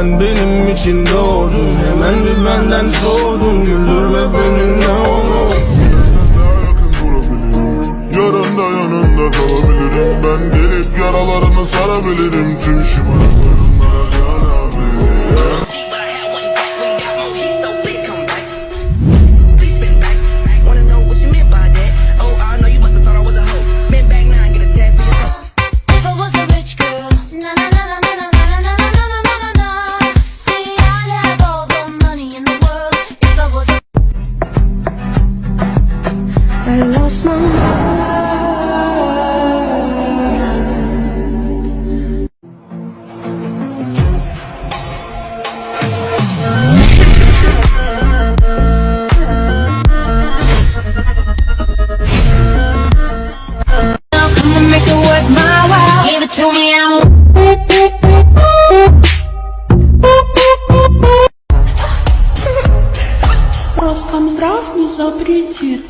Sen benim için doğdun Hemen bir benden soğudun. Güldürme beni ne olur. Durabilirim Yarında yanında kalabilirim. Ben gelip yaralarını sarabilirim. Tüm şımarıklarımlara André Dieu.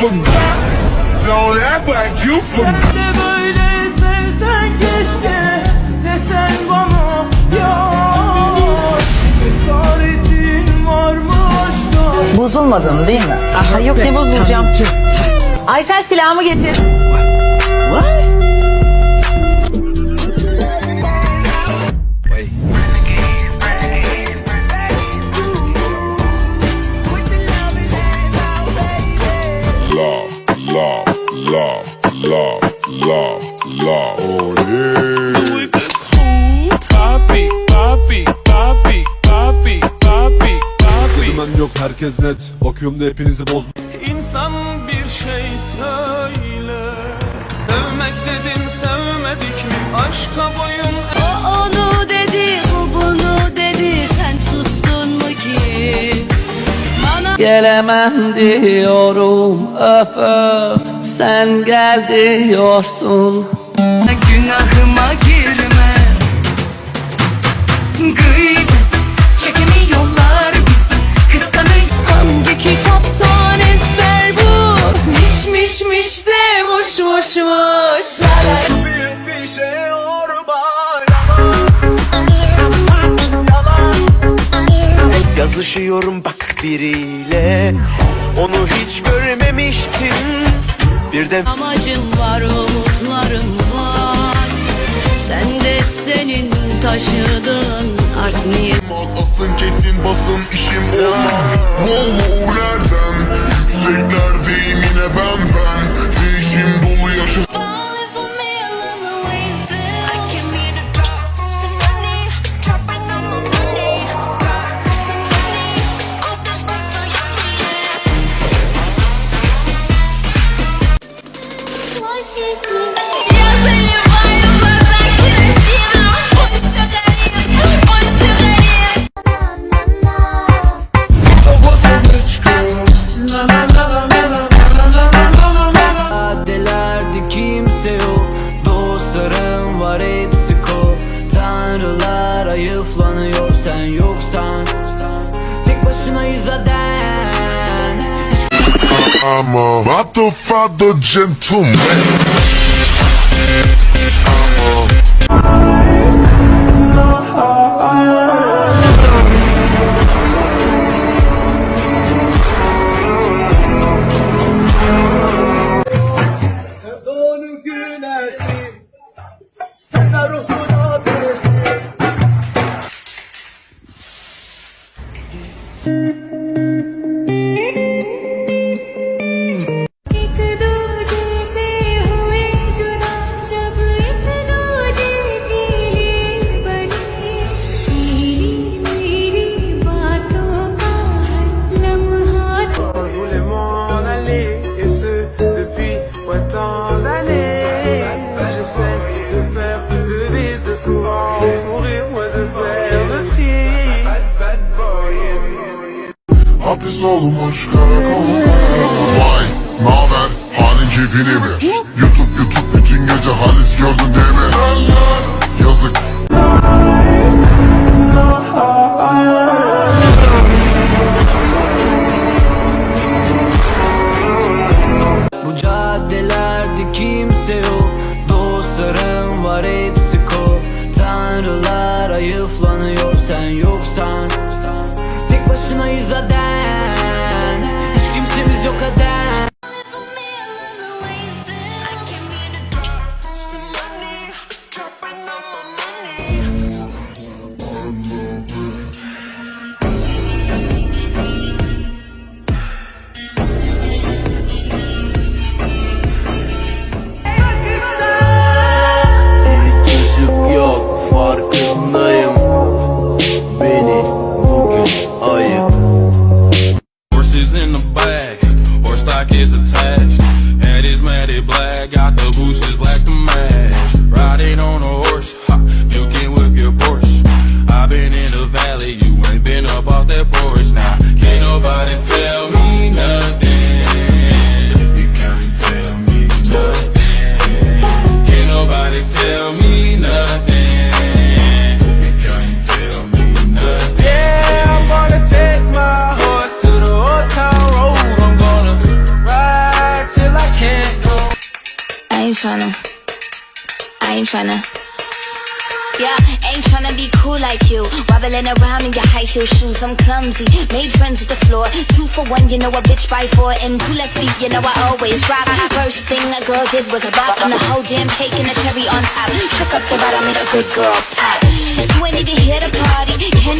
you forgot Don't act like you forgot de böyle sevsen keşke desen bana yok Cesaretin var mı aşka Bozulmadın değil mi? Aha yok ne bozulacağım. Aysel silahımı getir. Love, herkes net Bakıyorum da hepinizi boz İnsan bir şey söyle Dövmek dedin sevmedik mi Aşka boyun O onu dedi, bu bunu dedi. Sen sustun mu ki? Bana Gelemem diyorum öf öf Sen gel diyorsun günahıma girme. La la. Bir bir şey orba Yazışıyorum bak biriyle Onu hiç görmemiştim Birden Amacım var, umutlarım var. Sen de senin taşıdığın art niyet. Asın kesin basın işim olmaz Wow nereden Yükseklerdeyim yine ben ben zayıflanıyor sen yoksan. Tek başınayız zaten. I'm a motherfucker gentleman? Doğru güneşim. Sen de ruhsun. Polis olmuş Vay naber halin keyfini mi? YouTube YouTube bütün gece halis gördün değil mi? tryna. I ain't tryna. Yeah, ain't tryna be cool like you. Wobbling around in your high heel shoes, I'm clumsy. Made friends with the floor. Two for one, you know a bitch by four. And two left me, you know I always rock. First thing a girl did was a bop on the whole damn cake and the cherry on top. Shook up the bottom, made a good girl pop. You ain't even here to party. Can